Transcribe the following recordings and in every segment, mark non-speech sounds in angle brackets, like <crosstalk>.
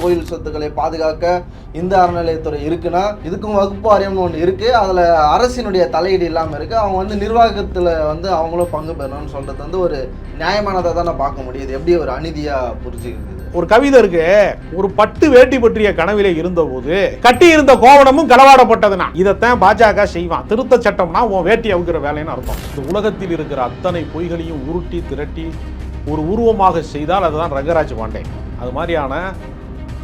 கோயில் சொத்துக்களை பாதுகாக்க இந்த அறநிலையத்துறை இருக்குன்னா இதுக்கும் வகுப்பு வாரியம்னு ஒன்று இருக்குது அதில் அரசினுடைய தலையீடு இல்லாமல் இருக்கு. அவங்க வந்து நிர்வாகத்தில் வந்து அவங்களும் பங்கு பெறணும்னு சொல்கிறது வந்து ஒரு நியாயமானதை தான் நான் பார்க்க முடியுது. எப்படி ஒரு அநீதியாக புரிஞ்சுக்கிறது? ஒரு கவிதை இருக்கு. ஒரு பட்டு வேட்டி பற்றிய கனவிலே இருந்தபோது கட்டி இருந்த கோவணமும் களவாடப்பட்டதுனா இதைத்தான் பாஜக செய்வான். திருத்த சட்டம்னா உன் வேட்டி அவுக்கிற வேலைன்னு அர்த்தம். இந்த உலகத்தில் இருக்கிற அத்தனை பொய்களையும் உருட்டி திரட்டி ஒரு உருவமாக செய்தால் அதுதான் ரங்கராஜ் பாண்டே. அது மாதிரியான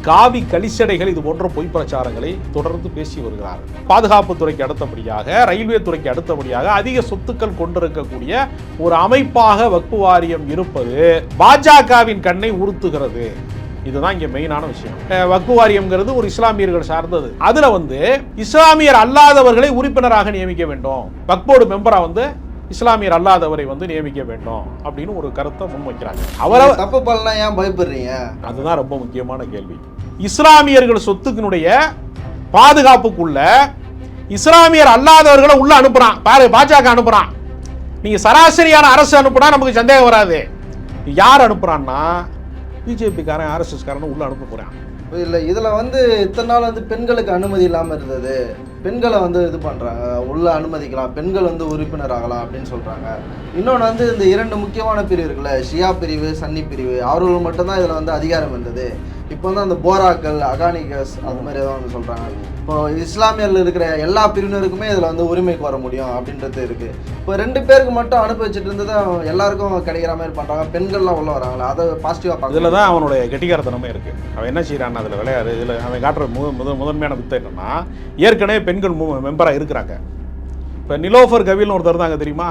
காவி கலிச்சடைகள் இது போன்ற பொய் பிரச்சாரங்களை தொடர்ந்து பேசி வருகிறார். பாதுகாப்பு துறைக்கு அடுத்தபடியாக ரயில்வே துறைக்கு அடுத்தபடியாக அதிக சொத்துக்கள் கொண்டிருக்கக்கூடிய ஒரு அமைப்பாக வக்பு வாரியம் இருப்பது பாஜகவின் கண்ணை உறுத்துகிறது. இதுதான் இங்க மெயினான விஷயம். அஹ் வக்பு வாரியம்ங்கிறது ஒரு இஸ்லாமியர்கள் சார்ந்தது. அதுல வந்து இஸ்லாமியர் அல்லாதவர்களை உறுப்பினராக நியமிக்க வேண்டும். வக்போர்டு மெம்பரா வந்து இஸ்லாமியர் அல்லாதவரை வந்து நியமிக்க வேண்டும் அப்படின்னு ஒரு கருத்தை முன்வைக்கிறாங்க. அவரை தப்பு பண்ணலாம் ஏன் பயப்படுறீங்க? அதுதான் ரொம்ப முக்கியமான கேள்வி. இஸ்லாமியர்கள் சொத்துக்கினுடைய பாதுகாப்புக்குள்ள இஸ்லாமியர் அல்லாதவர்களை உள்ள அனுப்புறான். பாரு பாஜக அனுப்புறான். நீங்க சராசரியான அரசு அனுப்புனா நமக்கு சந்தேகம் வராது. யார் அனுப்புறான்னா பிஜேபிக்காரன் ஆர்எஸ்எஸ் காரன் உள்ள அனுப்ப போறான். இல்லை. இதில் வந்து இத்தனை நாள் வந்து பெண்களுக்கு அனுமதி இல்லாமல் இருந்தது. பெண்களை வந்து இது பண்ணுறாங்க. உள்ள அனுமதிக்கலாம். பெண்கள் வந்து உறுப்பினர் ஆகலாம் அப்படின்னு சொல்கிறாங்க. இன்னொன்று வந்து இந்த இரண்டு முக்கியமான பிரிவு இருக்குல்ல ஷியா பிரிவு சன்னி பிரிவு. அவர்கள் மட்டும்தான் இதில் வந்து அதிகாரம் இருந்தது இப்போ வந்து அந்த போராக்கள் அகானிகஸ் அது மாதிரி ஏதோ வந்து சொல்கிறாங்க. இப்போ இஸ்லாமியர்கள் இருக்கிற எல்லா பிரிவினருக்குமே இதில் வந்து உரிமைக்கு வர முடியும் அப்படின்றது இருக்குது இப்போ ரெண்டு பேருக்கு மட்டும் அனுப்பி வச்சுட்டு இருந்தது எல்லாருக்கும் கிடைக்கிற மாதிரி பண்ணுறாங்க பெண்கள்லாம் உள்ள வராங்களா அதை பாசிட்டிவாக பார்க்க இதில் தான் அவனுடைய கெட்டிக்காரத்தனமே இருக்கு. அவன் என்ன செய்யறான் அதில் விளையாடு இதில் அவன் காட்டுற முத முத முதன்மையான வித்தை என்னன்னா ஏற்கனவே பெண்கள் மெம்பராக இருக்கிறாங்க. இப்போ நிலோஃபர் கவில்னு ஒருத்தர் தாங்க தெரியுமா?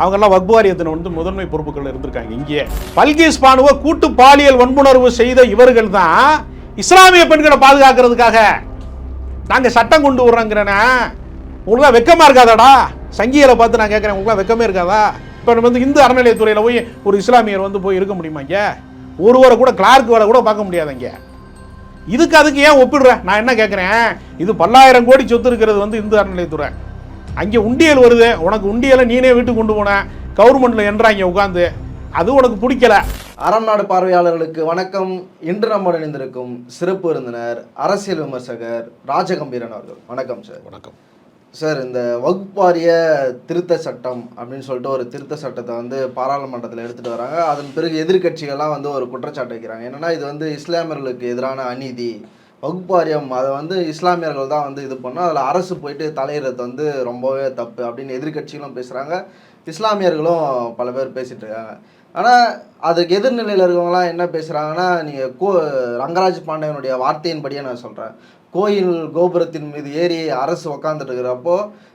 அவங்கெல்லாம் வக்புவாரியத்தின வந்து முதன்மை பொறுப்புகள் இருந்திருக்காங்க இங்கேயே பல்கீஸ் பானுவை கூட்டு பாலியல் வன்புணர்வு செய்த இவர்கள் தான் இஸ்லாமிய பெண்களை பாதுகாக்கிறதுக்காக நாங்கள் சட்டம் கொண்டு வர்றோங்கிறேன்னா உங்களுக்குலாம் வெக்கமாக இருக்காதாடா? சங்கிகளை பார்த்து நான் கேட்குறேன் உங்களுக்கு வெக்கமே இருக்காதா? இப்போ நம்ம வந்து இந்து அறநிலையத்துறையில் போய் ஒரு இஸ்லாமியர் வந்து போய் இருக்க முடியுமா இங்கே? ஒருவரை கூட கிளார்க் வேலை கூட பார்க்க முடியாது இங்கே. இதுக்கு அதுக்கு ஏன் ஒப்பிடுற? நான் என்ன கேட்குறேன்? இது பல்லாயிரம் கோடி சொத்து இருக்கிறது வந்து இந்து அறநிலையத்துறை. அங்கே உண்டியல் வருது. உனக்கு உண்டியலை நீனே வீட்டுக்கு கொண்டு போன. கவர்மெண்ட்டில் என்றாங்க உட்காந்து அது உனக்கு பிடிக்கல. அறம் நாடு பார்வையாளர்களுக்கு வணக்கம். இன்று நம்முடன் இணைந்திருக்கும் சிறப்பு விருந்தினர் அரசியல் விமர்சகர் ராஜகம்பீரன் அவர்கள். வணக்கம் சார் வணக்கம். சார் இந்த வகுப்பாரிய திருத்த சட்டம் அப்படின்னு சொல்லிட்டு ஒரு திருத்த சட்டத்தை வந்து பாராளுமன்றத்தில் எடுத்துட்டு வராங்க. அதன் பிறகு எதிர்க்கட்சிகள்லாம் வந்து ஒரு குற்றச்சாட்டு வைக்கிறாங்க. என்னன்னா இது வந்து இஸ்லாமியர்களுக்கு எதிரான அநீதி. வகுப்பாரியம் அதை வந்து இஸ்லாமியர்கள் தான் வந்து இது பண்ணோம். அதில் அரசு போயிட்டு தலையிடுறது வந்து ரொம்பவே தப்பு அப்படின்னு எதிர்க்கட்சிகளும் பேசுகிறாங்க இஸ்லாமியர்களும் பல பேர் பேசிட்டு இருக்காங்க. ஆனால் அதுக்கு எதிர்நிலையில் இருக்கவங்களாம் என்ன பேசுகிறாங்கன்னா நீங்கள் கோ ரங்கராஜ் பாண்டியனுடைய வார்த்தையின்படியே நான் சொல்கிறேன் கோயில் கோபுரத்தின் மீது ஏறி அரசு உக்காந்துட்டு இருக்கிறப்போ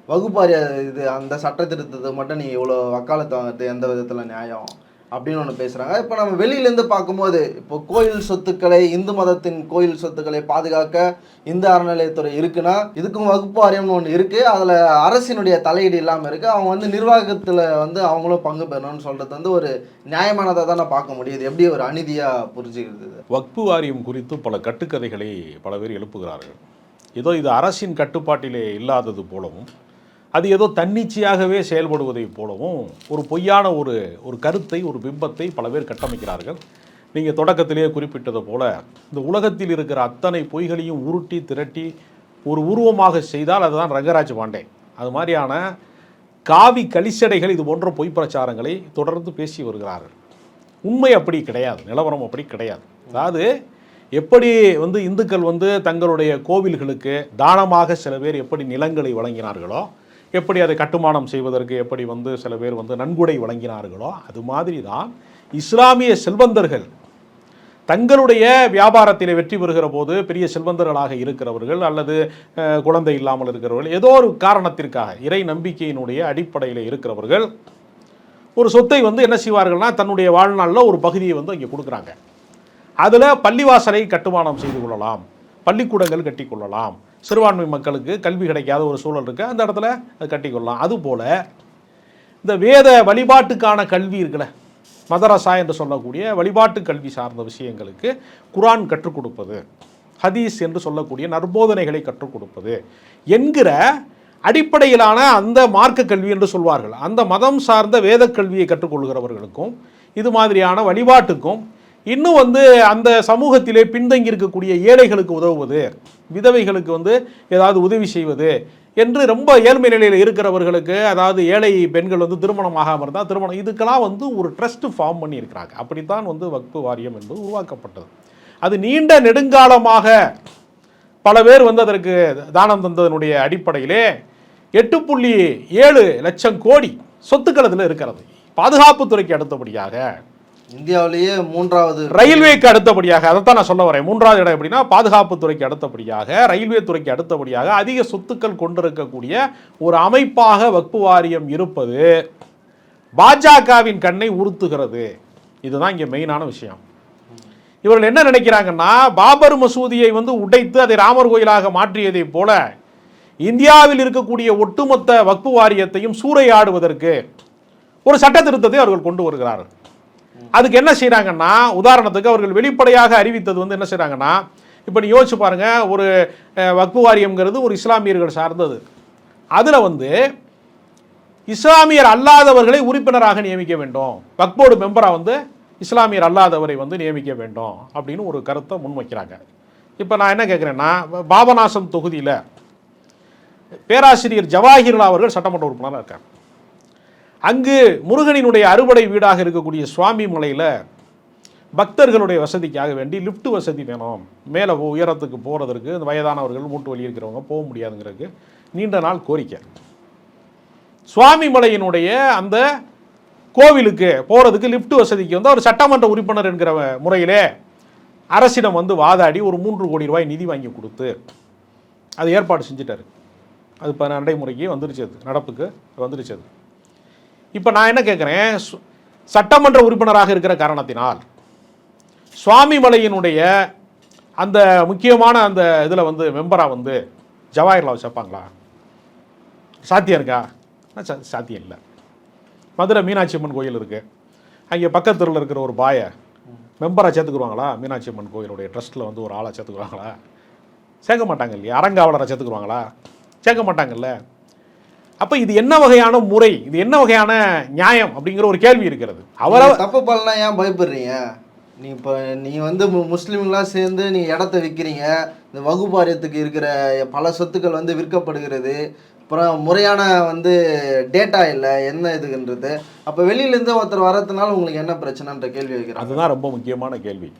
வகுப்பாரிய இது அந்த சட்ட திருத்தத்தை மட்டும் நீ இவ்வளோ வக்காலத்து வாங்குறது எந்த விதத்தில் நியாயம்? அப்படின்னு ஒன்று பேசுகிறாங்க இப்போ நம்ம வெளியிலேருந்து பார்க்கும்போது இப்போ கோயில் சொத்துக்களை இந்து மதத்தின் கோயில் சொத்துக்களை பாதுகாக்க இந்த அறநிலையத்துறை இருக்குன்னா இதுக்கும் வகுப்பு வாரியம்னு ஒன்று இருக்குது அதில் அரசினுடைய தலையீடு இல்லாமல் இருக்குது அவங்க வந்து நிர்வாகத்தில் வந்து அவங்களும் பங்கு பெறணும்னு சொல்கிறது வந்து ஒரு நியாயமானதை தான் நான் பார்க்க முடியுது. எப்படி ஒரு அநீதியாக புரிஞ்சுக்கிறது? வக்பு வாரியம் குறித்து பல கட்டுக்கதைகளை பல பேர் எழுப்புகிறார்கள். ஏதோ இது அரசின் கட்டுப்பாட்டிலே இல்லாதது போலவும் அது ஏதோ தன்னிச்சையாகவே செயல்படுவதைப் போலவும் ஒரு பொய்யான ஒரு ஒரு கருத்தை ஒரு பிம்பத்தை பல பேர் கட்டமைக்கிறார்கள். நீங்கள் தொடக்கத்திலேயே குறிப்பிட்டது போல இந்த உலகத்தில் இருக்கிற அத்தனை பொய்களையும் உருட்டி திரட்டி ஒரு உருவமாக செய்தால் அதுதான் ரங்கராஜ் பாண்டே. அது மாதிரியான காவி கலிச்சடைகள் இது போன்ற பொய் பிரச்சாரங்களை தொடர்ந்து பேசி வருகிறார்கள். உண்மை அப்படி கிடையாது நிலவரம் அப்படி கிடையாது. அதாவது எப்படி வந்து இந்துக்கள் வந்து தங்களுடைய கோவில்களுக்கு தானமாக சில பேர் எப்படி நிலங்களை வழங்கினார்களோ எப்படி அதை கட்டுமானம் செய்வதற்கு எப்படி வந்து சில பேர் வந்து நன்கொடை வழங்கினார்களோ அது மாதிரி தான் இஸ்லாமிய செல்வந்தர்கள் தங்களுடைய வியாபாரத்தில் வெற்றி பெறுகிற போது பெரிய செல்வந்தர்களாக இருக்கிறவர்கள் அல்லது குழந்தை இல்லாமல் இருக்கிறவர்கள் ஏதோ ஒரு காரணத்திற்காக இறை நம்பிக்கையினுடைய அடிப்படையில் இருக்கிறவர்கள் ஒரு சொத்தை வந்து என்ன செய்வார்கள்னா தன்னுடைய வாழ்நாளில் ஒரு பகுதியை வந்து இங்கே கொடுக்குறாங்க. அதில் பள்ளிவாசலை கட்டுமானம் செய்து கொள்ளலாம். பள்ளிக்கூடங்கள் கட்டிக்கொள்ளலாம். சிறுபான்மை மக்களுக்கு கல்வி கிடைக்காத ஒரு சூழல் இருக்குது அந்த இடத்துல அது கட்டிக்கொள்ளலாம். அதுபோல் இந்த வேத வழிபாட்டுக்கான கல்வி இருக்குல்ல மதரசா என்று சொல்லக்கூடிய வழிபாட்டு கல்வி சார்ந்த விஷயங்களுக்கு குரான் கற்றுக் கொடுப்பது ஹதீஸ் என்று சொல்லக்கூடிய நற்போதனைகளை கற்றுக் கொடுப்பது என்கிற அடிப்படையிலான அந்த மார்க்க கல்வி என்று சொல்வார்கள். அந்த மதம் சார்ந்த வேத கல்வியை கற்றுக்கொள்கிறவர்களுக்கும் இது மாதிரியான வழிபாட்டுக்கும் இன்னும் வந்து அந்த சமூகத்திலே பின்தங்கி இருக்கக்கூடிய ஏழைகளுக்கு உதவுவது விதவைகளுக்கு வந்து ஏதாவது உதவி செய்வது என்று ரொம்ப ஏழ்மை நிலையில் இருக்கிறவர்களுக்கு அதாவது ஏழை பெண்கள் வந்து திருமணம் ஆகாமல் இருந்தால் திருமணம் இதுக்கெல்லாம் வந்து ஒரு ட்ரஸ்ட் ஃபார்ம் பண்ணியிருக்கிறாங்க. அப்படித்தான் வந்து வக்பு வாரியம் என்பது உருவாக்கப்பட்டது. அது நீண்ட நெடுங்காலமாக பல பேர் வந்து அதற்கு தானம் தந்ததனுடைய அடிப்படையிலே எட்டு புள்ளி ஏழு லட்சம் கோடி சொத்துக்கள் அதில் இருக்கிறது. பாதுகாப்புத்துறைக்கு அடுத்தபடியாக இந்தியாவிலேயே மூன்றாவது ரயில்வேக்கு அடுத்தபடியாக அதை தான் நான் சொல்ல வரேன். மூன்றாவது இடம் எப்படின்னா பாதுகாப்புத்துறைக்கு அடுத்தபடியாக ரயில்வே துறைக்கு அடுத்தபடியாக அதிக சொத்துக்கள் கொண்டிருக்கக்கூடிய ஒரு அமைப்பாக வக்பு வாரியம் இருப்பது பாஜகவின் கண்ணை உறுத்துகிறது. இதுதான் இங்கே மெயினான விஷயம். இவர்கள் என்ன நினைக்கிறாங்கன்னா பாபர் மசூதியை வந்து உடைத்து அதை ராமர் கோயிலாக மாற்றியதைப் போல இந்தியாவில் இருக்கக்கூடிய ஒட்டுமொத்த வக்பு வாரியத்தையும் சூறையாடுவதற்கு ஒரு சட்ட திருத்தத்தை அவர்கள் கொண்டு வருகிறார்கள். அதுக்கு என்ன செய்கிறாங்கன்னா உதாரணத்துக்கு அவர்கள் வெளிப்படையாக அறிவித்தது வந்து என்ன செய்கிறாங்கன்னா இப்போ நீ யோசிச்சு பாருங்க ஒரு வக்பு வாரியம்ங்கிறது ஒரு இஸ்லாமியர்கள் சார்ந்தது. அதில் வந்து இஸ்லாமியர் அல்லாதவர்களை உறுப்பினராக நியமிக்க வேண்டும். வக்போர்டு மெம்பராக வந்து இஸ்லாமியர் அல்லாதவரை வந்து நியமிக்க வேண்டும் அப்படின்னு ஒரு கருத்தை முன்வைக்கிறாங்க. இப்போ நான் என்ன கேட்குறேன்னா பாபநாசம் தொகுதியில் பேராசிரியர் ஜவாஹிர்லா அவர்கள் சட்டமன்ற உறுப்பினராக இருக்காங்க அங்கு முருகனினுடைய அறுபடை வீடாக இருக்கக்கூடிய சுவாமி மலையில் பக்தர்களுடைய வசதிக்காக வேண்டி லிஃப்ட் வசதி வேணும் மேலே உயரத்துக்கு போகிறதுக்கு இந்த வயதானவர்கள் மூட்டு வழி இருக்கிறவங்க போக முடியாதுங்கிறதுக்கு நீண்ட நாள் கோரிக்கை. சுவாமி மலையினுடைய அந்த கோவிலுக்கு போகிறதுக்கு லிஃப்ட் வசதிக்கு வந்து அவர் சட்டமன்ற உறுப்பினர் என்கிற முறையிலே அரசிடம் வந்து வாதாடி ஒரு மூன்று கோடி ரூபாய் நிதி வாங்கி கொடுத்து அது ஏற்பாடு செஞ்சுட்டாரு. அது இப்போ நடைமுறைக்கு வந்துருச்சு அது நடப்புக்கு வந்துருச்சு அது. இப்போ நான் என்ன கேட்குறேன் சட்டமன்ற உறுப்பினராக இருக்கிற காரணத்தினால் சுவாமி மலையினுடைய அந்த முக்கியமான அந்த இதில் வந்து மெம்பராக வந்து ஜவாஹர்லால் சேர்ப்பாங்களா சாத்தியம் இருக்கா? சாத்தியம் இல்லை. மதுரை மீனாட்சி அம்மன் கோயில் இருக்குது அங்கே பக்கத்தில் இருக்கிற ஒரு பாயை மெம்பராக சேர்த்துக்குருவாங்களா? மீனாட்சி அம்மன் கோயிலுடைய ட்ரஸ்ட்டில் வந்து ஒரு ஆளை சேர்த்துக்குருவாங்களா? சேர்க்க மாட்டாங்க இல்லையா? அறங்காவலரை சேர்த்துக்குருவாங்களா? சேர்க்க மாட்டாங்கல்ல? அப்போ இது என்ன வகையான முறை? இது என்ன வகையான நியாயம் அப்படிங்கிற ஒரு கேள்வி இருக்கிறது. அவரை தப்பு பண்ணலாம் ஏன் பயப்படுறீங்க? நீ இப்போ நீ வந்து முஸ்லிம்லாம் சேர்ந்து நீ இடத்த விற்கிறீங்க இந்த வகுப்பாரியத்துக்கு இருக்கிற பல சொத்துக்கள் வந்து விற்கப்படுகிறது. அப்புறம் முறையான வந்து டேட்டா இல்லை என்ன இதுன்றது. அப்போ வெளியிலேருந்து ஒருத்தர் வரதுனால உங்களுக்கு என்ன பிரச்சனைன்ற கேள்வி வைக்கிறாங்க? அதுதான் ரொம்ப முக்கியமான கேள்வி.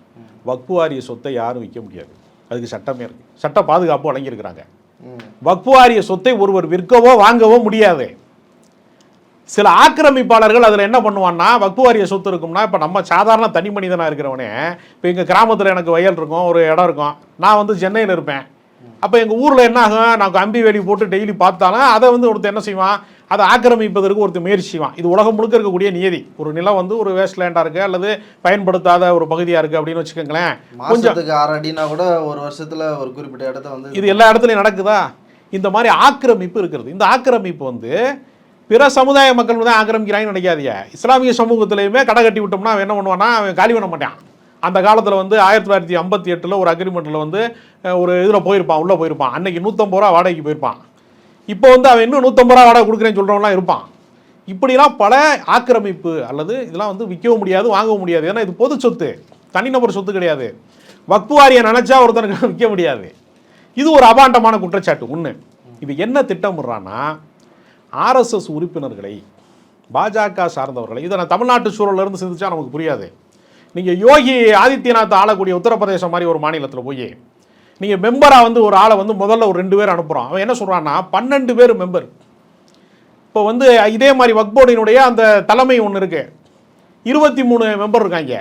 வக்பு வாரிய சொத்தை யாரும் விற்க முடியாது. அதுக்கு சட்டமே இருக்கு. சட்ட பாதுகாப்பு வழங்கியிருக்கிறாங்க. ம். வாரிய சொத்தை ஒருவர் விற்கவோ வாங்கவோ முடியாது சில ஆக்கிரமிப்பாளர்கள் அதில் என்ன பண்ணுவான்னா வக்பு வாரிய சொத்து இருக்கும்னா இப்போ நம்ம சாதாரண தனி மனிதனாக இருக்கிறவனே இப்போ எங்கள் கிராமத்தில் எனக்கு வயல் இருக்கும் ஒரு இடம் இருக்கும் நான் வந்து சென்னையில் இருப்பேன் அப்போ எங்கள் ஊரில் என்ன ஆகும் நான் கம்பி வேலி போட்டு டெய்லி பார்த்தாலும் அதை வந்து ஒருத்தர் என்ன செய்வான்? அதை ஆக்கிரமிப்பதற்கு ஒருத்தர் முயற்சி செய்வான். இது உலகம் முழுக்க இருக்கக்கூடிய நியதி. ஒரு நிலம் வந்து ஒரு வேஸ்ட் லேண்டாக இருக்குது அல்லது பயன்படுத்தாத ஒரு பகுதியாக இருக்குது அப்படின்னு வச்சுக்கோங்களேன். ஆறு அடினா கூட ஒரு வருஷத்துல ஒரு குறிப்பிட்ட இடத்த வந்து இது எல்லா இடத்துலையும் நடக்குதா? இந்த மாதிரி ஆக்கிரமிப்பு இருக்கிறது. இந்த ஆக்கிரமிப்பு வந்து பிற சமுதாய மக்கள் தான் ஆக்கிரமிக்கிறாங்கன்னு நினைக்காதீங்க. இஸ்லாமிய சமூகத்திலையுமே கடை கட்டி விட்டோம்னா அவன் என்ன பண்ணுவான்னா அவன் காலி பண்ண மாட்டான். அந்த காலத்தில் வந்து ஆயிரத்தி தொள்ளாயிரத்தி ஐம்பத்தி எட்டில் ஒரு அக்ரிமெண்ட்டில் வந்து ஒரு இதில் போயிருப்பான் உள்ளே போயிருப்பான். அன்றைக்கி நூற்றம்பது ரூபா வாடகைக்கு போயிருப்பான். இப்போ வந்து அவன் இன்னும் நூற்றம்பது ரூபா வாடகை கொடுக்குறேன்னு சொல்கிறவங்களாம் இருப்பான். இப்படிலாம் பல ஆக்கிரமிப்பு அல்லது இதெல்லாம் வந்து விற்கவும் முடியாது வாங்கவும் முடியாது. ஏன்னா இது பொது சொத்து. தனிநபர் சொத்து கிடையாது. வக்பு வாரியம் நினச்சா ஒருத்தனுக்கு <laughs> விற்க முடியாது. இது ஒரு அபாண்டமான குற்றச்சாட்டு. ஒன்று இது என்ன திட்டமிடுறான்னா ஆர்எஸ்எஸ் உறுப்பினர்களை பாஜக சார்ந்தவர்களை இதை நான் தமிழ்நாட்டு சூழலிருந்து சிந்திச்சா நமக்கு புரியாது. நீங்கள் யோகி ஆதித்யநாத் ஆளக்கூடிய உத்தரப்பிரதேசம் மாதிரி ஒரு மாநிலத்தில் போய் நீங்கள் மெம்பராக வந்து ஒரு ஆளை வந்து முதல்ல ஒரு ரெண்டு பேர் அனுப்புகிறோம் அவன் என்ன சொல்கிறான்னா பன்னெண்டு பேர் மெம்பர் இப்போ வந்து இதே மாதிரி வக்போர்டினுடைய அந்த தலைமை ஒன்று இருக்கு. இருபத்தி மூணு மெம்பர் இருக்காங்க.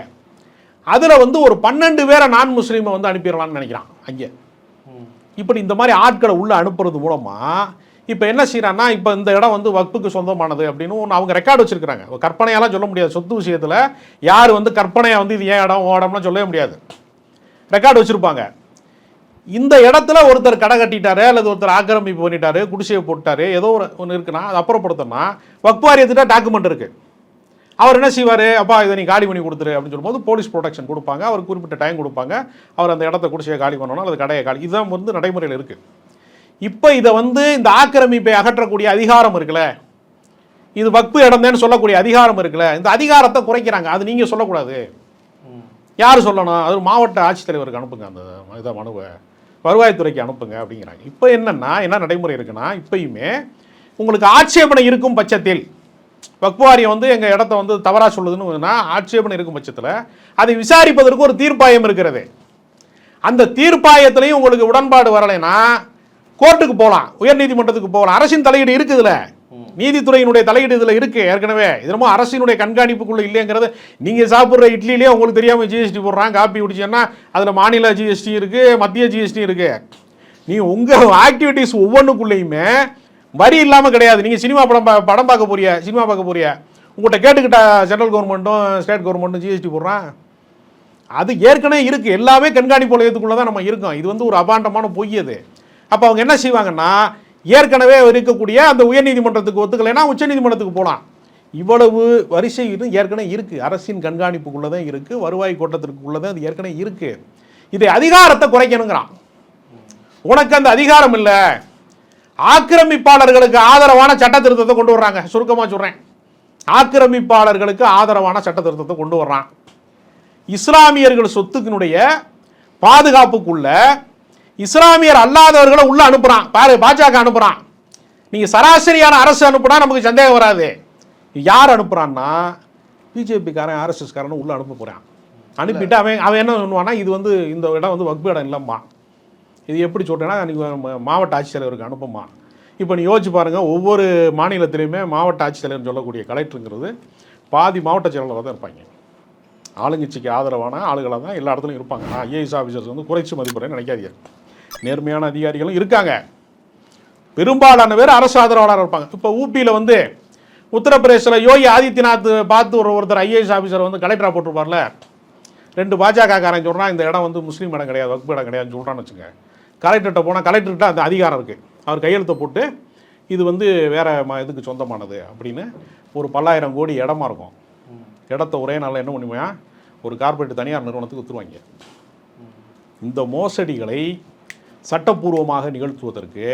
அதில் வந்து ஒரு பன்னெண்டு பேரை நான் முஸ்லீமை வந்து அனுப்பிடலாம்னு நினைக்கிறான். அங்கே. இப்படி இந்த மாதிரி ஆட்களை உள்ளே அனுப்புறது மூலமாக இப்போ என்ன செய்கிறான்னா இப்போ இந்த இடம் வந்து வக்புக்கு சொந்தமானது அப்படின்னு ஒன்று அவங்க ரெக்கார்டு வச்சுருக்காங்க கற்பனையெல்லாம் சொல்ல முடியாது. சொத்து விஷயத்தில் யார் வந்து கற்பனையாக வந்து இது ஏன் இடம் ஓ சொல்லவே முடியாது. ரெக்கார்டு வச்சுருப்பாங்க. இந்த இடத்துல ஒருத்தர் கடை கட்டிட்டாரு அல்லது ஒருத்தர் ஆக்கிரமிப்பு பண்ணிட்டாரு குடிசையை போட்டாரு ஏதோ ஒரு ஒன்று இருக்குன்னா அது அப்புறப்படுத்தோம்னா வக்பு வாரியத்திட்ட டாக்குமெண்ட் இருக்குது அவர் என்ன செய்வார்? அப்பா இதை நீ காலி பண்ணி கொடுத்துரு அப்படின்னு சொல்லும்போது போலீஸ் ப்ரொடெக்ஷன் கொடுப்பாங்க. அவர் குறிப்பிட்ட டைம் கொடுப்பாங்க. அவர் அந்த இடத்த குடிசையை காலி பண்ணணும் அல்லது கடையை காலி இதுதான் வந்து நடைமுறையில் இருக்குது இப்போ இதை வந்து இந்த ஆக்கிரமிப்பை அகற்றக்கூடிய அதிகாரம் இருக்குல்ல? இது வக்பு இடந்தேன்னு சொல்லக்கூடிய அதிகாரம் இருக்குல்ல? இந்த அதிகாரத்தை குறைக்கிறாங்க. அது நீங்கள் சொல்லக்கூடாது. யார் சொல்லணும்? அது மாவட்ட ஆட்சித்தலைவருக்கு அனுப்புங்க. அந்த இதை மனுவை. வருவாய்த்துறைக்கு அனுப்புங்க அப்படிங்கிறாங்க. இப்போ என்னென்னா என்ன நடைமுறை இருக்குன்னா இப்பயுமே உங்களுக்கு ஆட்சேபனை இருக்கும் பட்சத்தில் வக்வாரியம் வந்து எங்கள் இடத்த வந்து தவறாக சொல்லுதுன்னு ஆட்சேபனை இருக்கும் பட்சத்தில் அதை விசாரிப்பதற்கு ஒரு தீர்ப்பாயம் இருக்கிறது. அந்த தீர்ப்பாயத்திலையும் உங்களுக்கு உடன்பாடு வரலைன்னா கோர்ட்டுக்கு போகலாம் உயர்நீதிமன்றத்துக்கு போகலாம். அரசின் தலையீடு இருக்குதுல நீதித்துறையினுடைய தலையீடு இதில் இருக்கு ஏற்கனவே. இது ரொம்ப அரசினுடைய கண்காணிப்புக்குள்ள இல்லைங்கிறது நீங்கள் சாப்பிட்ற இட்லியிலே உங்களுக்கு தெரியாமல் ஜிஎஸ்டி போடுறான் காப்பி குடிச்சேன்னா அதில் மாநில ஜிஎஸ்டி இருக்கு மத்திய ஜிஎஸ்டி இருக்கு. நீ உங்கள் ஆக்டிவிட்டீஸ் ஒவ்வொன்றுக்குள்ளேயுமே வரி இல்லாமல் கிடையாது. நீங்கள் சினிமா படம் பா- படம் பார்க்க போறிய? சினிமா பார்க்க போறிய? உங்கள்கிட்ட கேட்டுக்கிட்டா சென்ட்ரல் கவர்மெண்ட்டும் ஸ்டேட் கவர்மெண்ட்டும் ஜிஎஸ்டி போடுறான். அது ஏற்கனவே இருக்குது எல்லாமே கண்காணிப்பு உலகத்துக்குள்ளே தான் நம்ம இருக்கோம். இது வந்து ஒரு அபாண்டமான பொய் அது. அப்போ அவங்க என்ன செய்வாங்கன்னா ஏற்கனவே இருக்கக்கூடிய அந்த உயர்நீதிமன்றத்துக்கு ஒத்துக்கலைன்னா உச்சநீதிமன்றத்துக்கு போகலாம் இவ்வளவு வரிசை இது ஏற்கனவே இருக்கு. அரசின் கண்காணிப்புக்குள்ள தான் இருக்கு. வருவாய் கோட்டத்திற்குள்ள தான் அது ஏற்கனவே இருக்கு. இதை அதிகாரத்தை குறைக்கணுங்கிறான். உனக்கு அந்த அதிகாரம் இல்லை. ஆக்கிரமிப்பாளர்களுக்கு ஆதரவான சட்ட திருத்தத்தை கொண்டு வர்றாங்க. சுருக்கமாக சொல்கிறேன் ஆக்கிரமிப்பாளர்களுக்கு ஆதரவான சட்ட திருத்தத்தை கொண்டு வர்றான். இஸ்லாமியர்கள் சொத்துக்கினுடைய பாதுகாப்புக்குள்ள இஸ்லாமியர் அல்லாதவர்களை உள்ள அனுப்புறான். பாரு பாஜக அனுப்புறான். நீங்க சராசரியான அரசு அனுப்புனா நமக்கு சந்தேகம் வராது. யார் அனுப்புறான்னா பிஜேபிக்காரன் ஆர்எஸ்எஸ்காரன் உள்ள அனுப்ப போறான். அனுப்பிட்டு அவன் அவன் என்ன பண்ணுவான்னா இது வந்து இந்த இடம் வந்து வகுப்பு இடம் இல்லைம்மா. இது எப்படி சொல்கிறேன்னா அன்றைக்கி மா- மாவட்ட ஆட்சித்தலைவருக்கு அனுப்புமா இப்போ நீ யோசிச்சு பாருங்க ஒவ்வொரு மாநிலத்திலையுமே மாவட்ட ஆட்சித்தலைவர்னு சொல்லக்கூடிய கலெக்டருங்கிறது பாதி மாவட்ட செயலாளராக தான் இருப்பாங்க. ஆளுங்கட்சிக்கு ஆதரவான ஆளுகளாக தான் எல்லா இடத்துலையும் இருப்பாங்க. நான் ஐஏஎஸ் ஆஃபீஸர்ஸ் வந்து குறைச்சி மதிப்புறேன்னு நினைக்காதீங்க. நேர்மையான அதிகாரிகளும் இருக்காங்க. பெரும்பாலான பேர் அரசு ஆதரவாளராக இருப்பாங்க. இப்போ ஊபியில் வந்து உத்தரப்பிரதேசில் யோகி ஆதித்யநாத் பார்த்து ஒரு ஒருத்தர் ஐஏஎஸ் ஆஃபீஸர் வந்து கலெக்டராக போட்டிருப்பார்ல. ரெண்டு பாஜக காரன் சொல்கிறான் இந்த இடம் வந்து முஸ்லீம் இடம் கிடையாது வகுப்பு இடம் கிடையாதுன்னு சொல்கிறான்னு வச்சுங்க. கலெக்டர்கிட்ட போனால் கலெக்டர்கிட்ட அந்த அதிகாரம் இருக்குது அவர் கையெழுத்தை போட்டு இது வந்து வேறு இதுக்கு சொந்தமானது அப்படின்னு ஒரு பல்லாயிரம் கோடி இடமா இருக்கும். இடத்த ஒரே நாளில் என்ன பண்ணுவேன் ஒரு கார்பரேட் தனியார் நிறுவனத்துக்கு விற்றுருவாங்க இந்த மோசடிகளை சட்டப்பூர்வமாக நிகழ்த்துவதற்கு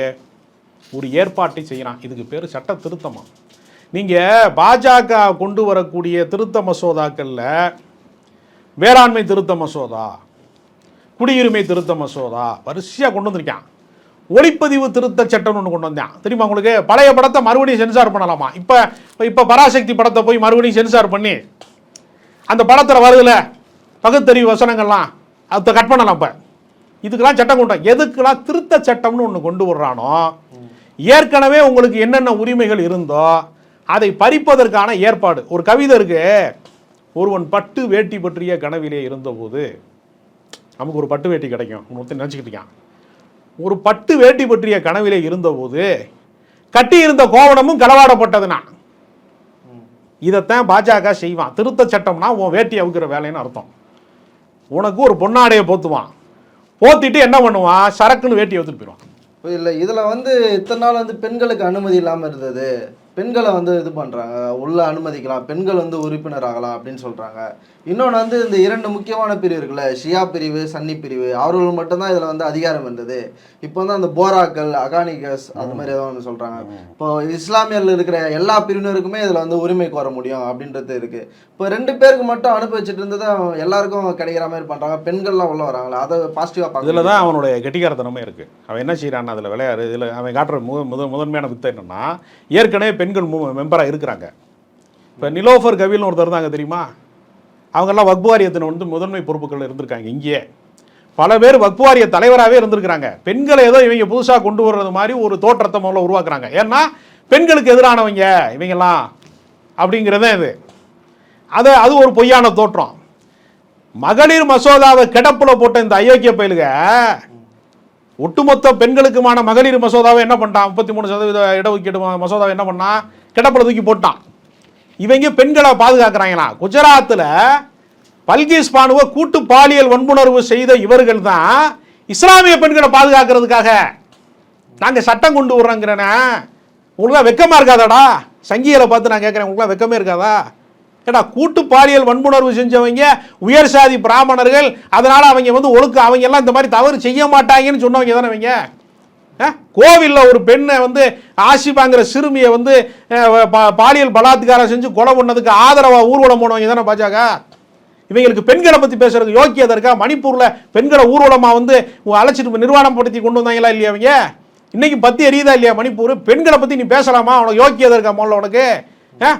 ஒரு ஏற்பாட்டை செய்கிறான் இதுக்கு பேர் சட்ட திருத்தமாக நீங்கள் பாஜக கொண்டு வரக்கூடிய திருத்த மசோதாக்களில் வேளாண்மை திருத்த மசோதா குடியுரிமை திருத்த மசோதா வரிசையாக கொண்டு வந்திருக்கான். ஒளிப்பதிவு திருத்த சட்டம்னு ஒன்று கொண்டு வந்தான். தெரியுமா உங்களுக்கு? பழைய படத்தை மறுபடியும் சென்சார் பண்ணலாமா? இப்போ இப்போ பராசக்தி படத்தை போய் மறுபடியும் சென்சார் பண்ணி அந்த படத்தில் வருதுல பகுத்தறிவு வசனங்கள்லாம் அதை கட் பண்ணலாம் இப்போ. இதுக்கெல்லாம் சட்டம் கொண்டு எதுக்கெல்லாம் திருத்த சட்டம்னு ஒன்று கொண்டு வர்றானோ ஏற்கனவே உங்களுக்கு என்னென்ன உரிமைகள் இருந்தோ அதை பறிப்பதற்கான ஏற்பாடு. ஒரு கவிதை இருக்கு. ஒருவன் பட்டு வேட்டி பற்றிய கனவிலே இருந்தபோது நமக்கு ஒரு பட்டு வேட்டி கிடைக்கும். ஒருத்தர் நினச்சிக்கிட்டீங்க ஒரு பட்டு வேட்டி பற்றிய கனவிலே இருந்தபோது கட்டி இருந்த கோவணமும் களவாடப்பட்டதுனா இதைத்தான் பாஜக செய்வான். திருத்த சட்டம்னா உன் வேட்டி அவுக்கிற வேலைன்னு அர்த்தம். உனக்கு ஒரு பொன்னாடையை போத்துவான். போத்திட்டு என்ன பண்ணுவான்? சரக்குன்னு வேட்டி எடுத்துட்டு போயிடுவான். இல்லை இதில் வந்து இத்தனை நாள் வந்து பெண்களுக்கு அனுமதி இல்லாமல் இருந்தது. பெண்களை வந்து இது பண்ணுறாங்க உள்ள அனுமதிக்கலாம். பெண்கள் வந்து உறுப்பினர் ஆகலாம் அப்படின்னு சொல்கிறாங்க இன்னொன்று வந்து இந்த இரண்டு முக்கியமான பிரிவு இருக்குல்ல ஷியா பிரிவு சன்னி பிரிவு. அவர்கள் மட்டும்தான் இதில் வந்து அதிகாரம் இருந்தது இப்போ வந்து அந்த போராக்கள் அகானிகஸ் அது மாதிரி ஏதோ ஒன்று சொல்கிறாங்க இப்போ இஸ்லாமியர்கள் இருக்கிற எல்லா பிரிவினருக்குமே இதில் வந்து உரிமை கோர முடியும் அப்படின்றது இருக்குது இப்போ ரெண்டு பேருக்கு மட்டும் அனுப்பி வச்சுட்டு இருந்தது அவன் எல்லாருக்கும் கிடைக்கிற மாதிரி பண்ணுறாங்க பெண்கள்லாம் உள்ள வராங்களா அதை பாசிட்டிவாக இதில் தான் அவனுடைய கெட்டிக்காரத்தனமே இருக்குது அவன் என்ன செய்கிறான் அதில் விளையாடு. இதில் அவன் காட்டுற மு முத முதன்மையான வித்தை என்னன்னா ஏற்கனவே பெண்கள் மெம்பராக இருக்கிறாங்க. இப்போ நிலோஃபர் கவில்னு ஒருத்தர் இருந்தாங்க தெரியுமா? அவங்கெல்லாம் வக்புவாரியத்தின் வந்து முதன்மை பொறுப்புகள் இருந்திருக்காங்க இங்கேயே. பல பேர் வக்புவாரிய தலைவராகவே இருந்திருக்கிறாங்க. பெண்களை ஏதோ இவங்க புதுசாக கொண்டு வர்றது மாதிரி ஒரு தோற்றத்தை முதல்ல உருவாக்குறாங்க. ஏன்னா பெண்களுக்கு எதிரானவங்க இவங்கெல்லாம் அப்படிங்கிறதே இது. அது அது ஒரு பொய்யான தோற்றம். மகளிர் மசோதாவை கிடப்பில் போட்ட இந்த அயோக்கிய பயிலுக ஒட்டுமொத்த பெண்களுக்குமான மகளிர் மசோதாவை என்ன பண்ணிட்டான்? முப்பத்தி மூணு சதவீத இடஒதுக்கீடு மசோதாவை என்ன பண்ணான்? கிடப்பில் தூக்கி போட்டான். இவங்க பெண்களை பாதுகாக்கிறாங்களா? குஜராத்தில் பல்கீஸ் பானுவை கூட்டு பாலியல் வன்புணர்வு செய்த இவர்கள் தான் இஸ்லாமிய பெண்களை பாதுகாக்கிறதுக்காக நாங்கள் சட்டம் கொண்டு வர்றோங்கிறேனே. உங்களுக்குலாம் வெக்கமாக இருக்காதாடா? சங்கிகளை பார்த்து நான் கேட்குறேன் உங்களுக்குலாம் வெக்கமே இருக்காதா? ஏடா கூட்டு பாலியல் வன்புணர்வு செஞ்சவங்க உயர் சாதி பிராமணர்கள் அதனால அவங்க வந்து ஒழுக்க அவங்க எல்லாம் இந்த மாதிரி தவறு செய்ய மாட்டாங்கன்னு சொன்னவங்க தானே அவங்க கோவிலில் ஒரு பெண்ணை வந்து ஆசிபாங்கிற சிறுமியை வந்து பா- பாலியல் பலாத்காரம் செஞ்சு கொலை பண்ணதுக்கு ஆதரவாக ஊர்வலம் போனவங்க தானே பாஜக? இவங்களுக்கு பெண்களை பற்றி பேசுறதுக்கு யோக்கியதை இருக்கா? மணிப்பூரில் பெண்களை ஊர்வலமாக வந்து அழைச்சிட்டு நிர்வாணம் நிர்வாணப்படுத்தி கொண்டு வந்தாங்களா இல்லையா அவங்க இன்னைக்கு பத்தி எரியுதா இல்லையா மணிப்பூர்? பெண்களை பற்றி நீ பேசலாமா? உனக்கு யோக்கியதை இருக்கா முதல்ல உனக்கு?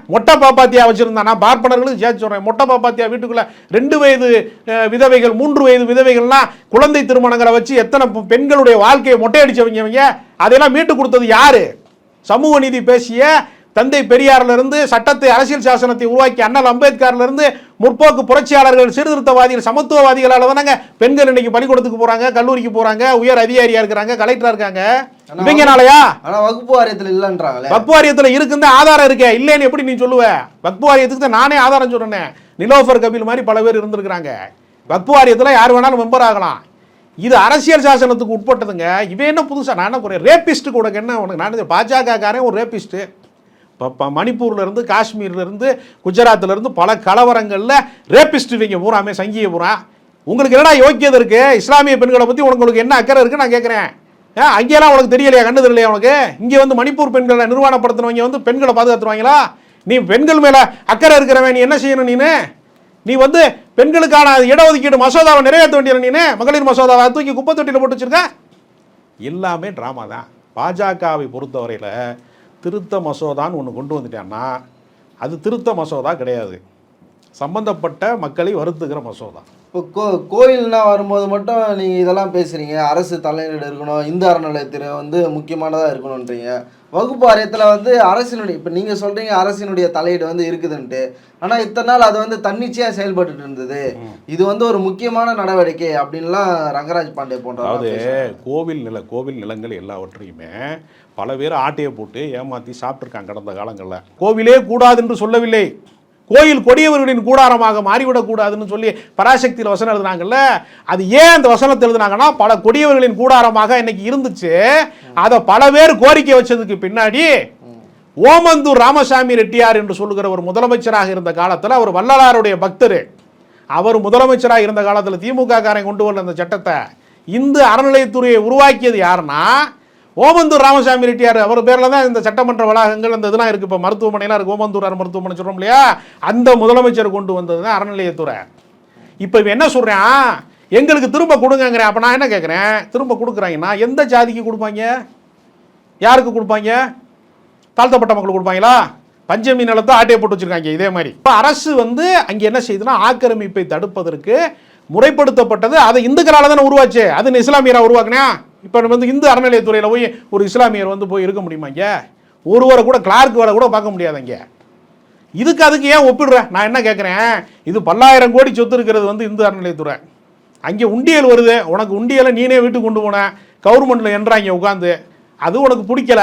மொட்டை பாப்பாத்தியா வச்சுருந்தா நான் பார்ப்பனர்களுக்கு சேர்த்து சொல்கிறேன் மொட்டை பாப்பாத்தியா வீட்டுக்குள்ளே ரெண்டு வயது விதவைகள் மூன்று வயது விதவைகள்லாம் குழந்தை திருமணங்களை வச்சு எத்தனை பெண்களுடைய வாழ்க்கையை மொட்டையடிச்சவங்க அவங்க அதெல்லாம் மீட்டு கொடுத்தது யார்? சமூக நீதி பேசிய தந்தை பெரியாரிலிருந்து சட்டத்தை அரசியல் சாசனத்தை உருவாக்கி அண்ணல் அம்பேத்கர்லேருந்து முற்போக்கு புரட்சியாளர்கள் சீர்திருத்தவாதிகள் சமத்துவவாதிகளால் தானங்க பெண்கள் இன்னைக்கு பள்ளிக்கூடத்துக்கு போகிறாங்க கல்லூரிக்கு போகிறாங்க உயர் அதிகாரியாக இருக்கிறாங்க கலெக்டராக இருக்காங்க. இவங்கனாலயா? ஆனா வகுப்பு வாரியத்துல இல்லைன்றாங்களே. வக்பு வாரியத்துல இருக்குன்னு ஆதாரம் இருக்கே. இல்லைன்னு எப்படி நீ சொல்லுவ? வக்பு வாரியத்துக்கு தான் நானே ஆதாரம் சொல்றேன். நிலோஃபர் கபில் மாதிரி பல பேர் இருந்திருக்கிறாங்க. வக்பு வாரியத்துல யார் வேணாலும் மெம்பர் ஆகலாம். இது அரசியல் சாசனத்துக்கு உட்பட்டதுங்க. இவன் என்ன புதுசா? நான் என்ன குறை ரேபிஸ்ட்டுக்கு உனக்கு என்ன? உனக்கு நான் பாஜக காரன் ஒரு ரேபிஸ்ட்டு இப்போ மணிப்பூர்ல இருந்து காஷ்மீர்ல இருந்து குஜராத்ல இருந்து பல கலவரங்கள்ல ரேபிஸ்ட் இவங்க பூராமே சங்கிய பூரா. உங்களுக்கு என்னடா யோக்கியதை இருக்கு? இஸ்லாமிய பெண்களை பத்தி உங்களுக்கு என்ன அக்கறை இருக்கு நான் கேட்குறேன் ஏன் அங்கேயெல்லாம் உனக்கு தெரியலையா? கண்டு தெரியலையா உனக்கு? இங்கே வந்து மணிப்பூர் பெண்களை நிர்வாணப்படுத்தினவங்க வந்து பெண்களை பாதுகாத்துருவாங்களா? நீ பெண்கள் மேலே அக்கறை இருக்கிறவன். நீ என்ன செய்யணும் நீனு? நீ வந்து பெண்களுக்கான இடஒதுக்கீடு மசோதாவை நிறைவேற்ற வேண்டிய நீனு? மகளிர் மசோதாவை தூக்கி குப்பை தொட்டியில் போட்டு வச்சுருக்க? எல்லாமே ட்ராமா தான். பாஜகவை பொறுத்தவரையில் திருத்த மசோதான்னு ஒன்று கொண்டு வந்துட்டான்னா அது திருத்த மசோதா கிடையாது. சம்பந்தப்பட்ட மக்களை வருத்துகிற மசோதா. இப்போ கோ கோயில்னா வரும்போது மட்டும் நீங்க இதெல்லாம் பேசுறீங்க. அரசு தலையீடு இருக்கணும் இந்து அறநிலையத்துறை வந்து முக்கியமானதா இருக்கணும்ன்றீங்க. வகுப்பு வாரியத்துல வந்து அரசினுடைய இப்போ நீங்க சொல்றீங்க அரசினுடைய தலையீடு வந்து இருக்குதுன்ட்டு. ஆனா இத்தனை நாள் அது வந்து தன்னிச்சையா செயல்பட்டுட்டு இருந்தது. இது வந்து ஒரு முக்கியமான நடவடிக்கை அப்படின்லாம் ரங்கராஜ் பாண்டே அதாவது போன்ற கோவில் நில கோவில் நிலங்கள் எல்லாவற்றையுமே பல பேர் ஆட்டையை போட்டு ஏமாற்றி சாப்பிட்ருக்காங்க கடந்த காலங்களில். கோவிலே கூடாது என்று சொல்லவில்லை. கோயில் கொடியவர்களின் கூடாரமாக மாறிவிடக்கூடாதுன்னு சொல்லி பராசக்தியில் வசனம் எழுதுனாங்கல்ல? அது ஏன் அந்த வசனத்தை எழுதுனாங்கன்னா பல கொடியவர்களின் கூடாரமாக இன்னைக்கு இருந்துச்சு. அதை பல பேர் கோரிக்கை வச்சதுக்கு பின்னாடி ஓமந்தூர் ராமசாமி ரெட்டியார் என்று சொல்லுகிற ஒரு முதலமைச்சராக இருந்த காலத்தில் அவர் வள்ளலாருடைய பக்தர். அவர் முதலமைச்சராக இருந்த காலத்தில் திமுக காரன் கொண்டு வந்த அந்த சட்டத்தை இந்து அறநிலையத்துறையை உருவாக்கியது யாருன்னா ஓமந்தூர் ராமசாமி ரெட்டியார் அவர் பேரில் தான் இந்த சட்டமன்ற வளாகங்கள் அந்த இதெல்லாம் இருக்குது இப்போ மருத்துவமனைலாம் இருக்குது ஓமந்தூர் மருத்துவமனை சொல்கிறோம் இல்லையா? அந்த முதலமைச்சர் கொண்டு வந்தது தான் அறநிலையத்துறை. இப்போ இவன் என்ன சொல்கிறான் எங்களுக்கு திரும்ப கொடுங்கங்கிறேன். அப்போ நான் என்ன கேட்குறேன் திரும்ப கொடுக்குறாங்கன்னா எந்த ஜாதிக்கு கொடுப்பாங்க? யாருக்கு கொடுப்பாங்க? தாழ்த்தப்பட்ட மக்களுக்கு கொடுப்பாங்களா? பஞ்சமி நிலத்தை ஆட்டையை போட்டு வச்சிருக்காங்க. இதே மாதிரி. இப்போ அரசு வந்து அங்கே என்ன செய்யுதுன்னா ஆக்கிரமிப்பை தடுப்பதற்கு முறைப்படுத்தப்பட்டது. அதை இந்துக்களால் தானே உருவாச்சு. அது இஸ்லாமியராக உருவாக்குனா? இப்போ வந்து இந்து அறநிலையத்துறையில் போய் ஒரு இஸ்லாமியர் வந்து போய் இருக்க முடியுமா இங்கே? ஒருவரை கூட கிளார்க் வேலை கூட பார்க்க முடியாது இங்கே. இதுக்கு அதுக்கு ஏன் ஒப்பிடுற? நான் என்ன கேட்குறேன் இது பல்லாயிரம் கோடி சொத்து இருக்கிறது வந்து இந்து அறநிலையத்துறை. அங்கே உண்டியல் வருது. உனக்கு உண்டியலை நீனே வீட்டுக்கு கொண்டு போன. கவர்மெண்ட்டில் என்றாங்க உட்காந்து அது உனக்கு பிடிக்கல.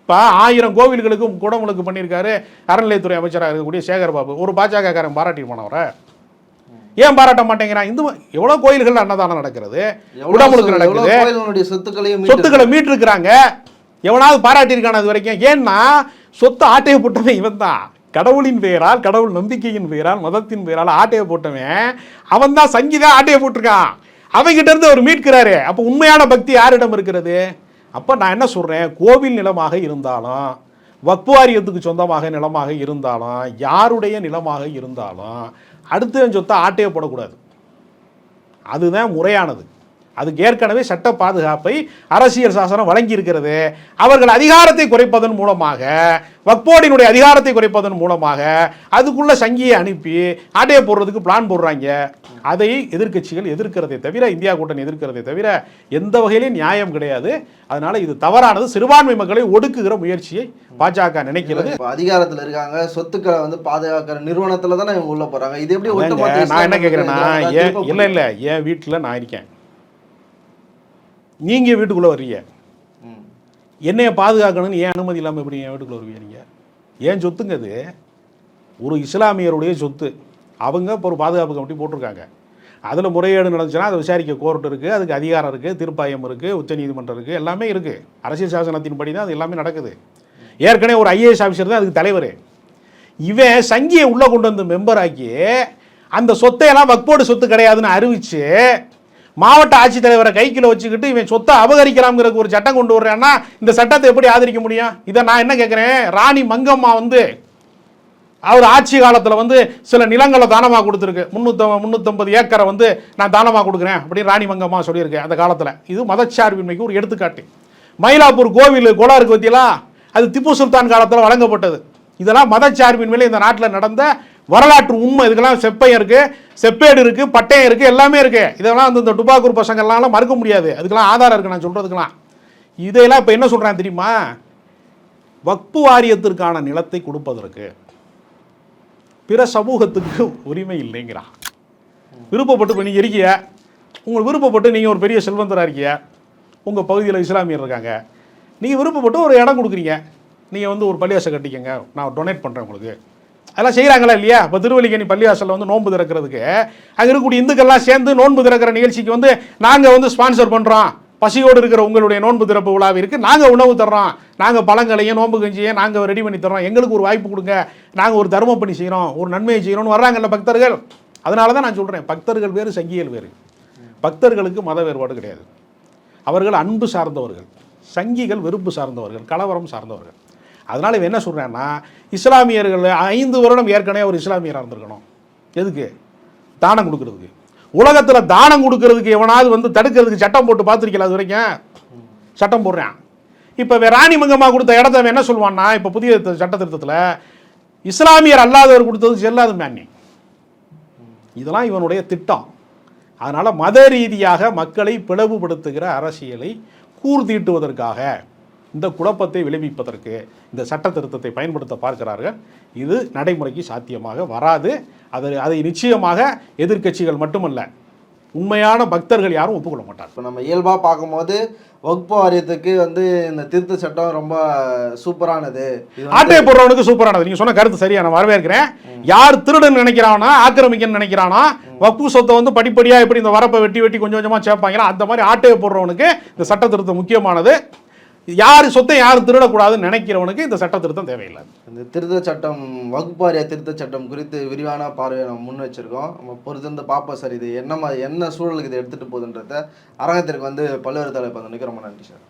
இப்போ ஆயிரம் கோவில்களுக்கு குடமுழுக்கு பண்ணியிருக்காரு அறநிலையத்துறை அமைச்சராக இருக்கக்கூடிய சேகர் பாபு. ஒரு பாஜகக்காரன் பாராட்டி போனவரை. ஏன் பாராட்ட மாட்டேங்கிறான் இந்து எவ்வளோ கோயில்கள் அன்னதானம் நடக்கிறது? எவ்வளவு நடக்குது. சொத்துக்களையும் சொத்துக்களை மீட்டிருக்கிறாங்க. எவனாவது பாராட்டியிருக்கான அது வரைக்கும்? ஏன்னா சொத்து ஆட்டையை போட்டவன் இவன் தான் கடவுளின் பெயரால் கடவுள் நம்பிக்கையின் பெயரால் மதத்தின் பெயரால் ஆட்டையை போட்டவன் அவன் தான் சங்கீதா ஆட்டையை போட்டிருக்கான். அவங்கிட்ட இருந்து அவர் மீட்கிறாரு. அப்போ உண்மையான பக்தி யாரிடம் இருக்கிறது? அப்போ நான் என்ன சொல்றேன்? கோவில் நிலமாக இருந்தாலும் வக்பு வாரியத்துக்கு சொந்தமாக நிலமாக இருந்தாலும் யாருடைய நிலமாக இருந்தாலும் அடுத்த சொத்தை ஆட்டையே போடக்கூடாது. அதுதான் முறையானது. அதுக்கு ஏற்கனவே சட்ட பாதுகாப்பை அரசியல் சாசனம் வழங்கி இருக்கிறது அவர்கள் அதிகாரத்தை குறைப்பதன் மூலமாக வக்போர்டினுடைய அதிகாரத்தை குறைப்பதன் மூலமாக அதுக்குள்ள சங்கியை அனுப்பி ஆட்டையை போடுறதுக்கு பிளான் போடுறாங்க. அதை எதிர்க்கட்சிகள் எதிர்க்கிறதை தவிர இந்தியா கூட்டணி எதிர்க்கிறதை தவிர எந்த வகையிலும் நியாயம் கிடையாது. அதனால இது தவறானது. சிறுபான்மை மக்களை ஒடுக்குகிற முயற்சியை பாஜக நினைக்கிறது. அதிகாரத்துல இருக்காங்க. சொத்துக்களை வந்து பாதுகாக்கிற நிறுவனத்துல தானே உள்ள போறாங்க. இது எப்படி நான் என்ன கேட்குறேன்னா ஏன் இல்லை இல்லை என் வீட்டில் நான் இருக்கேன். நீங்கள் வீட்டுக்குள்ளே வர்றீங்க. என்னைய பாதுகாக்கணும்னு ஏன் அனுமதி இல்லாமல் எப்படி என் வீட்டுக்குள்ள வருவீங்க நீங்கள் ஏன் சொத்துங்க அது ஒரு இஸ்லாமியருடைய சொத்து. அவங்க இப்போ ஒரு பாதுகாப்பு கமிட்டி போட்டிருக்காங்க. அதில் முறைகேடு நடந்துச்சுன்னா அதை விசாரிக்க கோர்ட் இருக்குது அதுக்கு அதிகாரம் இருக்குது தீர்ப்பாயம் இருக்குது உச்சநீதிமன்றம் இருக்குது எல்லாமே இருக்குது அரசியல் சாசனத்தின்படி தான் அது எல்லாமே நடக்குது. ஏற்கனவே ஒரு ஐஏஎஸ் ஆஃபீஸர் தான் அதுக்கு தலைவர். இவன் சங்கியை உள்ளே கொண்டு வந்து மெம்பர் ஆக்கி அந்த சொத்தையெல்லாம் வக்போர்டு சொத்து கிடையாதுன்னு அறிவிச்சு மாவட்ட ஆட்சித்தலைவரை கைக்கில் வச்சுக்கிட்டு இவன் சொத்தை அபகரிக்கலாம்ங்கிறதுக்கு ஒரு சட்டம் கொண்டு வர்றேன்னா இந்த சட்டத்தை எப்படி ஆதரிக்க முடியும்? இதை நான் என்ன கேட்குறேன் ராணி மங்கம்மா வந்து அவர் ஆட்சி காலத்தில் வந்து சில நிலங்களை தானமாக கொடுத்துருக்கு. முந்நூற்ற முந்நூற்றம்பது ஏக்கரை வந்து நான் தானமாக கொடுக்குறேன் அப்படின்னு ராணி மங்கம்மா சொல்லியிருக்கேன் அந்த காலத்தில். இது மதச்சார்பின்மைக்கு ஒரு எடுத்துக்காட்டு. மயிலாப்பூர் கோவில் குளம் இருக்கு அது திப்பு சுல்தான் காலத்தில் வழங்கப்பட்டது. இதெல்லாம் மதச்சார்பின் இந்த நாட்டில் நடந்த வரலாற்று உண்மை இதுக்கெல்லாம் செப்பையம் இருக்குது செப்பேடு இருக்குது பட்டயம் இருக்குது எல்லாமே இருக்குது இதெல்லாம் வந்து இந்த டுபாக்கூர் பசங்கள்லாம் மறுக்க முடியாது. அதுக்கெல்லாம் ஆதாரம் இருக்குது நான் சொல்கிறதுக்கெல்லாம் இதையெல்லாம் இப்போ என்ன சொல்கிறேன் தெரியுமா? வக்பு வாரியத்திற்கான நிலத்தை கொடுப்பதற்கு பிற சமூகத்துக்கு உரிமை இல்லைங்கிறான். விருப்பப்பட்டு இப்போ நீங்கள் இருக்கீங்க உங்கள் விருப்பப்பட்டு நீங்கள் ஒரு பெரிய செல்வந்தராக இருக்கீங்க உங்கள் பகுதியில் இஸ்லாமியர் இருக்காங்க நீங்கள் விருப்பப்பட்டு ஒரு இடம் கொடுக்குறீங்க நீங்கள் வந்து ஒரு பள்ளியாசை கட்டிக்கங்க நான் டொனேட் பண்ணுறேன் உங்களுக்கு. அதெல்லாம் செய்கிறாங்களா இல்லையா? இப்போ திருவல்லிக்கணி பள்ளிவாசலில் வந்து நோன்பு திறக்கிறதுக்கு அங்கே இருக்கக்கூடிய இந்துக்கள்லாம் சேர்ந்து நோன்பு திறக்கிற நிகழ்ச்சிக்கு வந்து நாங்கள் வந்து ஸ்பான்சர் பண்ணுறோம் பசியோடு இருக்கிற உங்களுடைய நோன்பு திறப்பு விழாவிற்கு நாங்கள் உணவு தர்றோம். நாங்கள் பழங்களையும் நோன்பு கஞ்சியும் நாங்கள் ரெடி பண்ணி தர்றோம். எங்களுக்கு ஒரு வாய்ப்பு கொடுங்க. நாங்கள் ஒரு தர்ம பணி செய்கிறோம் ஒரு நன்மையை செய்கிறோம்னு வர்றாங்கல்ல பக்தர்கள். அதனால தான் நான் சொல்கிறேன் பக்தர்கள் வேறு சங்கிகள் வேறு. பக்தர்களுக்கு மத வேறுபாடு கிடையாது. அவர்கள் அன்பு சார்ந்தவர்கள். சங்கிகள் வெறுப்பு சார்ந்தவர்கள். கலவரம் சார்ந்தவர்கள். அதனால் இவன் என்ன சொல்கிறேன்னா இஸ்லாமியர்கள் ஐந்து வருடம் ஏற்கனவே ஒரு இஸ்லாமியராக இருந்திருக்கணும். எதுக்கு? தானம் கொடுக்கறதுக்கு. உலகத்தில் தானம் கொடுக்கறதுக்கு எவனாவது வந்து தடுக்கிறதுக்கு சட்டம் போட்டு பார்த்துருக்கல அது வரைக்கும்? சட்டம் போடுறான். இப்போ ராணி மங்கம்மா கொடுத்த இடத்த அவன் என்ன சொல்லுவான்னா இப்போ புதிய சட்ட திருத்தத்தில் இஸ்லாமியர் அல்லாதவர் கொடுத்தது செல்லாது மேன்னி இதெல்லாம் இவனுடைய திட்டம். அதனால் மத ரீதியாக மக்களை பிளவுபடுத்துகிற அரசியலை கூர்தீட்டுவதற்காக இந்த குழப்பத்தை விளைவிப்பதற்கு இந்த சட்ட திருத்தத்தை பயன்படுத்த பார்க்கிறார்கள். இது நடைமுறைக்கு சாத்தியமாக வராது. அது அதை நிச்சயமாக எதிர்க்கட்சிகள் மட்டுமல்ல உண்மையான பக்தர்கள் யாரும் ஒப்புக்கொள்ள மாட்டார்கள். இப்போ நம்ம இயல்பாக பார்க்கும்போது வகுப்பு வாரியத்துக்கு வந்து இந்த திருத்த சட்டம் ரொம்ப சூப்பரானது. ஆட்டையை போடுறவனுக்கு சூப்பரானது. நீங்க சொன்ன கருத்து சரியா நான் வரவேற்கிறேன். யார் திருடன் நினைக்கிறானா ஆக்கிரமிக்கன்னு நினைக்கிறானா வப்பு சொத்தை வந்து படிப்படியா எப்படி இந்த வரப்பை வெட்டி வெட்டி கொஞ்சம் கொஞ்சமா சேர்ப்பாங்களா அந்த மாதிரி ஆட்டையை போடுறவனுக்கு இந்த சட்ட திருத்தம் முக்கியமானது. யார் சொத்தை யார் திருடக்கூடாதுன்னு நினைக்கிறவனுக்கு இந்த சட்ட திருத்தம் தேவையில்லை. இந்த திருத்த சட்டம் வகுப்பாரிய திருத்த சட்டம் குறித்து விரிவான பார்வையை நம்ம முன் வச்சிருக்கோம். நம்ம பொறுத்திருந்து பார்ப்போம் சார் இது என்ன மாதிரி என்ன சூழலுக்கு இதை எடுத்துகிட்டு போகுதுன்றத அரங்கத்திற்கு வந்து பல்வேறு தலைப்பு வந்து ரொம்ப நன்றி சார்.